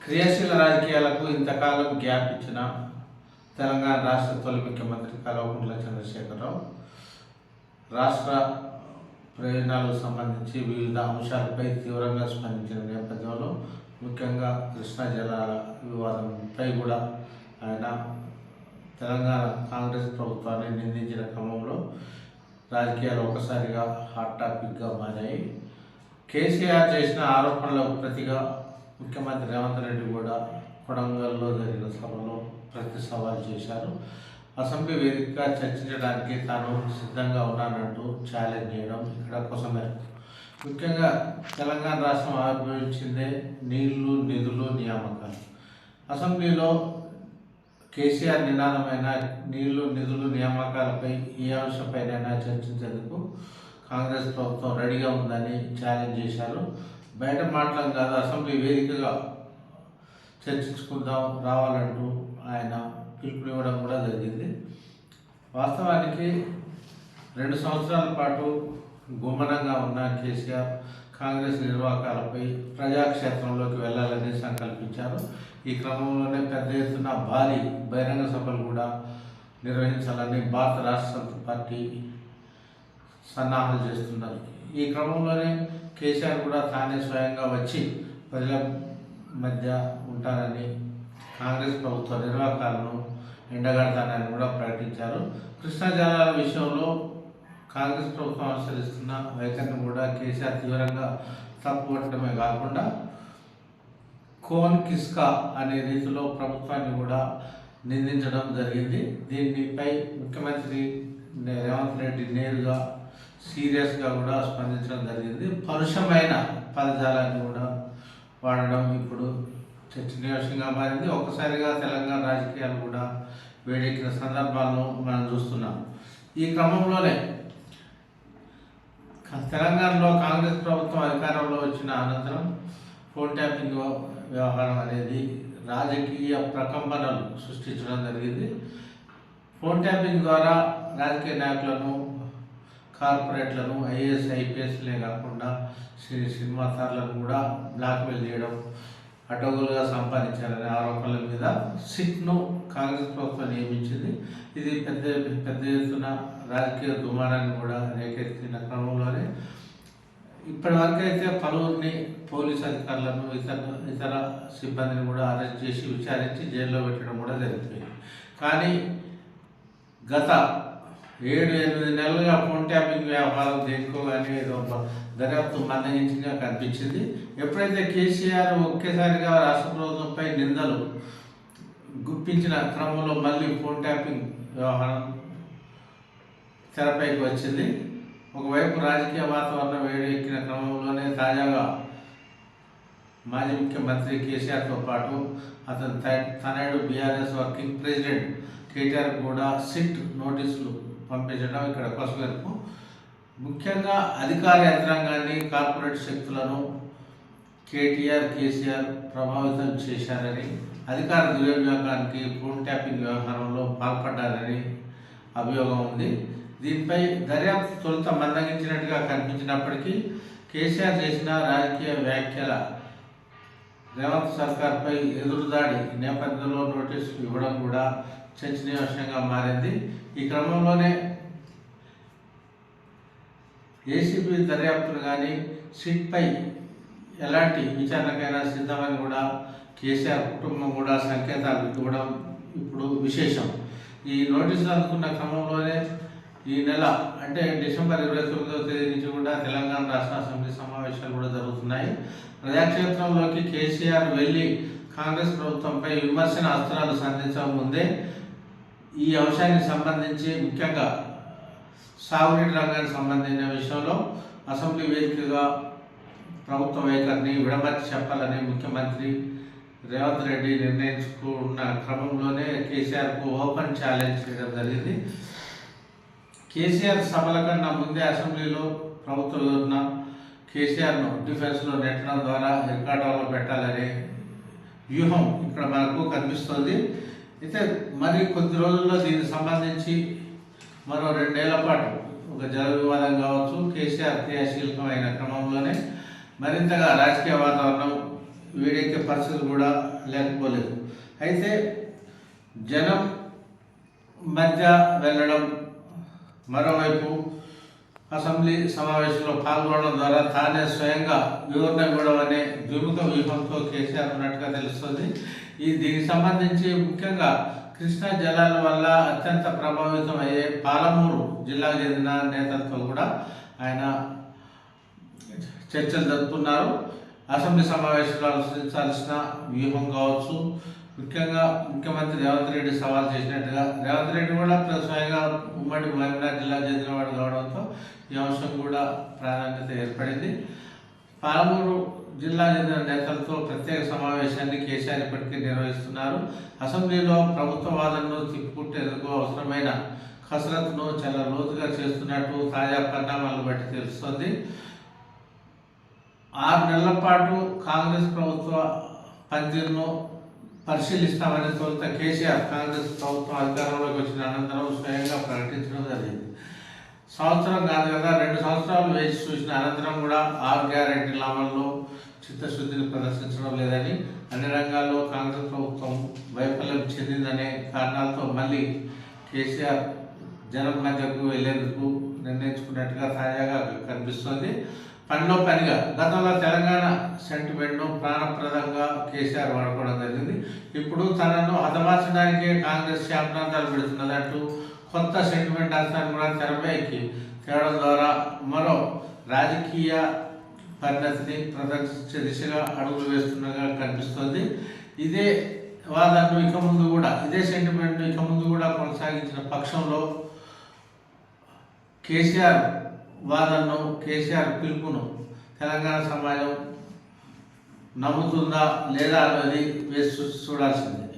క్రియాశీల రాజకీయాలకు ఇంతకాలం గ్యాప్ ఇచ్చిన తెలంగాణ రాష్ట్ర తొలి ముఖ్యమంత్రి కల్వకుంట్ల చంద్రశేఖరరావు రాష్ట్ర ప్రయోజనాలకు సంబంధించి వివిధ అంశాలపై తీవ్రంగా స్పందించిన నేపథ్యంలో ముఖ్యంగా కృష్ణా జలాల వివాదంపై కూడా ఆయన తెలంగాణ కాంగ్రెస్ ప్రభుత్వాన్ని నిందించిన క్రమంలో రాజకీయాలు ఒకసారిగా హాట్ టాపిక్గా మారాయి. కేసీఆర్ చేసిన ఆరోపణలకు ప్రతిగా ముఖ్యమంత్రి రేవంత్ రెడ్డి కూడా కొడంగల్లో జరిగిన సభలో ప్రతి సవాల్ చేశారు. అసెంబ్లీ వేదికగా చర్చించడానికి తాను సిద్ధంగా ఉన్నానంటూ ఛాలెంజ్ చేయడం ఇక్కడ కోసమే ముఖ్యంగా తెలంగాణ రాష్ట్రం ఆవిర్భవించిందే నీళ్ళు నిధులు నియామకాలు. అసెంబ్లీలో కేసీఆర్ నినాదమైన నీళ్ళు నిధులు నియామకాలపై ఏ అంశంపైనైనా చర్చించేందుకు కాంగ్రెస్ ప్రభుత్వం రెడీగా ఉందని ఛాలెంజ్ చేశారు. బయట మాట్లాడం కాదు అసెంబ్లీ వేదికగా చర్చించుకుందాం రావాలంటూ ఆయన పిలుపునివ్వడం కూడా జరిగింది. వాస్తవానికి రెండు సంవత్సరాల పాటు గుమ్మనంగా ఉన్న కేసీఆర్ కాంగ్రెస్ నిర్వాహకాలపై ప్రజాక్షేత్రంలోకి వెళ్ళాలని సంకల్పించారు. ఈ క్రమంలోనే పెద్ద ఎత్తున భారీ బహిరంగ సభలు కూడా నిర్వహించాలని భారత రాష్ట్ర సమితి పార్టీ సన్నాహాలు చేస్తున్నారు. ఈ క్రమంలోనే కేసీఆర్ కూడా తానే స్వయంగా వచ్చి ప్రజల మధ్య ఉంటారని కాంగ్రెస్ ప్రభుత్వ నిర్వాహకాలను ఎండగడతానని కూడా ప్రకటించారు. కృష్ణా జలాల విషయంలో కాంగ్రెస్ ప్రభుత్వం అనుసరిస్తున్న వైఖరిని కూడా కేసీఆర్ తీవ్రంగా తప్పుపట్టడమే కాకుండా కోన్ కిస్కా అనే రీతిలో ప్రభుత్వాన్ని కూడా నిందించడం జరిగింది. దీనిపై ముఖ్యమంత్రి రేవంత్ రెడ్డి నేరుగా సీరియస్గా కూడా స్పందించడం జరిగింది. పరుషమైన పదజాలాన్ని కూడా వాడడం ఇప్పుడు చర్చనీయాంశంగా మారింది. ఒక్కసారిగా తెలంగాణ రాజకీయాలు కూడా వేడెక్కిన సందర్భాలను మనం చూస్తున్నాం. ఈ క్రమంలోనే తెలంగాణలో కాంగ్రెస్ ప్రభుత్వం అధికారంలో వచ్చిన అనంతరం ఫోన్ ట్యాపింగ్ వ్యవహారం అనేది రాజకీయ ప్రకంపనలు సృష్టించడం జరిగింది. ఫోన్ ట్యాపింగ్ ద్వారా రాజకీయ నాయకులను కార్పొరేట్లను ఐఏఎస్ ఐపీఎస్లే కాకుండా సినిమా తారలను కూడా బ్లాక్మెయిల్ చేయడం అడ్డగోలుగా సంపాదించారనే ఆరోపణల మీద సిట్ను కాంగ్రెస్ ప్రభుత్వం నియమించింది. ఇది పెద్ద పెద్ద ఎత్తున రాజకీయ దుమారాన్ని కూడా రేకెత్తిన క్రమంలోనే. ఇప్పటివరకైతే అయితే పలువురిని పోలీస్ అధికారులను ఇతర ఇతర సిబ్బందిని కూడా అరెస్ట్ చేసి విచారించి జైల్లో పెట్టడం కూడా జరుగుతుంది. కానీ గత ఏడు ఎనిమిది నెలలుగా ఫోన్ ట్యాపింగ్ వ్యాపారం దేనికో ఏదో దర్యాప్తు మందగించిగా కనిపించింది. ఎప్పుడైతే కేసీఆర్ ఒకేసారిగా రాష్ట్ర ప్రభుత్వంపై నిందలు గుప్పించిన క్రమంలో మళ్ళీ ఫోన్ ట్యాపింగ్ వ్యవహారం తెరపైకి వచ్చింది. ఒకవైపు రాజకీయ వాతావరణం వేడెక్కిన క్రమంలోనే తాజాగా మాజీ ముఖ్యమంత్రి కేసీఆర్తో పాటు అతని త- తనయుడు బీఆర్ఎస్ వర్కింగ్ ప్రెసిడెంట్ కేటీఆర్ కూడా సిట్ నోటీసులు పంపించడం ఇక్కడ కొసమెరుపు ముఖ్యంగా అధికార యంత్రాంగాన్ని కార్పొరేట్ శక్తులను కేటీఆర్ కేసీఆర్ ప్రభావితం చేశారని అధికార దుర్వినియోగానికి ఫోన్ ట్యాపింగ్ వ్యవహారంలో పాల్పడ్డారని అభియోగం ఉంది. దీనిపై దర్యాప్తు తొలుత మందగించినట్టుగా కనిపించినప్పటికీ కేసీఆర్ చేసిన రాజకీయ వ్యాఖ్యల రేవంత్ సర్కార్పై ఎదురుదాడి నేపథ్యంలో నోటీసులు ఇవ్వడం కూడా చర్చనీయాంశంగా మారింది. ఈ క్రమంలోనే ఏసీబీ దర్యాప్తులు కానీ సిట్పై ఎలాంటి విచారణకైనా సిద్ధమని కూడా కేసీఆర్ కుటుంబం కూడా సంకేతాలు ఇవ్వడం ఇప్పుడు విశేషం. ఈ నోటీసులు అందుకున్న క్రమంలోనే ఈ నెల అంటే డిసెంబర్ ఇరవై తొమ్మిదవ తేదీ నుంచి కూడా తెలంగాణ రాష్ట్ర అసెంబ్లీ సమావేశాలు కూడా జరుగుతున్నాయి. ప్రజాక్షేత్రంలోకి కేసీఆర్ వెళ్ళి కాంగ్రెస్ ప్రభుత్వంపై విమర్శన అస్త్రాలు సంధించక ముందే ఈ అంశానికి సంబంధించి ముఖ్యంగా సాగునీటి రంగానికి సంబంధించిన విషయంలో అసెంబ్లీ వేదికగా ప్రభుత్వ వైఖరిని విడమర్చి చెప్పాలని ముఖ్యమంత్రి రేవంత్ రెడ్డి నిర్ణయించుకున్న క్రమంలోనే కేసీఆర్కు ఓపెన్ ఛాలెంజ్ చేయడం జరిగింది. కేసీఆర్ సభల కన్నా ముందే అసెంబ్లీలో ప్రభుత్వ యోజన కేసీఆర్ను డిఫెన్స్లో నెట్టడం ద్వారా ఎరకాటంలో పెట్టాలనే వ్యూహం ఇక్కడ మనకు కనిపిస్తుంది. అయితే మరి కొద్ది రోజుల్లో దీనికి సంబంధించి మరో రెండేళ్ళ పాటు ఒక జల వివాదం కావచ్చు కేసీఆర్ క్రియాశీలకమైన క్రమంలోనే మరింతగా రాజకీయ వాతావరణం వీడెక్కే పరిస్థితి కూడా లేకపోలేదు. అయితే జనం మధ్య వెళ్ళడం మరోవైపు అసెంబ్లీ సమావేశంలో పాల్గొనడం ద్వారా తానే స్వయంగా వివరణ ఇవ్వడం అనే ద్విముఖ వ్యూహంతో కేసీఆర్ ఉన్నట్టుగా తెలుస్తుంది. ఈ దీనికి సంబంధించి ముఖ్యంగా కృష్ణా జలాల వల్ల అత్యంత ప్రభావితం అయ్యే పాలమూరు జిల్లాకు చెందిన నేతలతో కూడా ఆయన చర్చలు జరుపుతున్నారు. అసెంబ్లీ సమావేశంలో అనుసరించాల్సిన వ్యూహం కావచ్చు ముఖ్యంగా ముఖ్యమంత్రి రేవంత్ రెడ్డి సవాల్ చేసినట్టుగా రేవంత్ రెడ్డి కూడా స్వయంగా ఉమ్మడి మహబూబ్నగర్ జిల్లా చెందినవాడు కావడంతో ఈ అంశం కూడా ప్రాధాన్యత ఏర్పడింది. పాలమూరు జిల్లా చెందిన నేతలతో ప్రత్యేక సమావేశాన్ని కేసీఆర్ ఇప్పటికే నిర్వహిస్తున్నారు. అసెంబ్లీలో ప్రభుత్వ వాదనను తిప్పుకుంటేందుకు అవసరమైన కసరత్తును చాలా లోతుగా చేస్తున్నట్టు తాజా పరిణామాలను బట్టి తెలుస్తుంది. ఆరు నెలల పాటు కాంగ్రెస్ ప్రభుత్వ పనితీరును పరిశీలిస్తామని తొలుత కేసీఆర్ కాంగ్రెస్ ప్రభుత్వం అధికారంలోకి వచ్చిన అనంతరం స్వయంగా ప్రకటించడం జరిగింది. సంవత్సరం కాదు కదా రెండు సంవత్సరాలు వేచి చూసిన అనంతరం కూడా ఆరు గ్యారెంటీల అమల్లో చిత్తశుద్ధిని ప్రదర్శించడం లేదని అన్ని రంగాల్లో కాంగ్రెస్ ప్రభుత్వం వైఫల్యం చెందిందనే కారణాలతో మళ్ళీ కేసీఆర్ జనం మధ్యకు వెళ్ళేందుకు నిర్ణయించుకున్నట్టుగా తాజాగా కనిపిస్తోంది. పనిలో పనిగా. గతంలో తెలంగాణ సెంటిమెంట్ను ప్రాణప్రదంగా కేసీఆర్ వాడుకోవడం జరిగింది. ఇప్పుడు తనను హతమార్చడానికే కాంగ్రెస్ శాపనార్థాలు పెడుతున్నదంటూ కొత్త సెంటిమెంట్ అర్థాన్ని కూడా తెరపైకి తేవడం ద్వారా మరో రాజకీయ పరిణతిని ప్రదర్శించే దిశగా అడుగులు వేస్తున్నగా కనిపిస్తోంది. ఇదే వాదనను ఇక ముందు కూడా ఇదే సెంటిమెంట్ ఇక ముందు కూడా కొనసాగించిన పక్షంలో కేసీఆర్ వాదనను కేసీఆర్ పిలుపును తెలంగాణ సమాజం నమ్ముతుందా లేదా అన్నది వేసి చూడాల్సింది చూడాల్సిందే.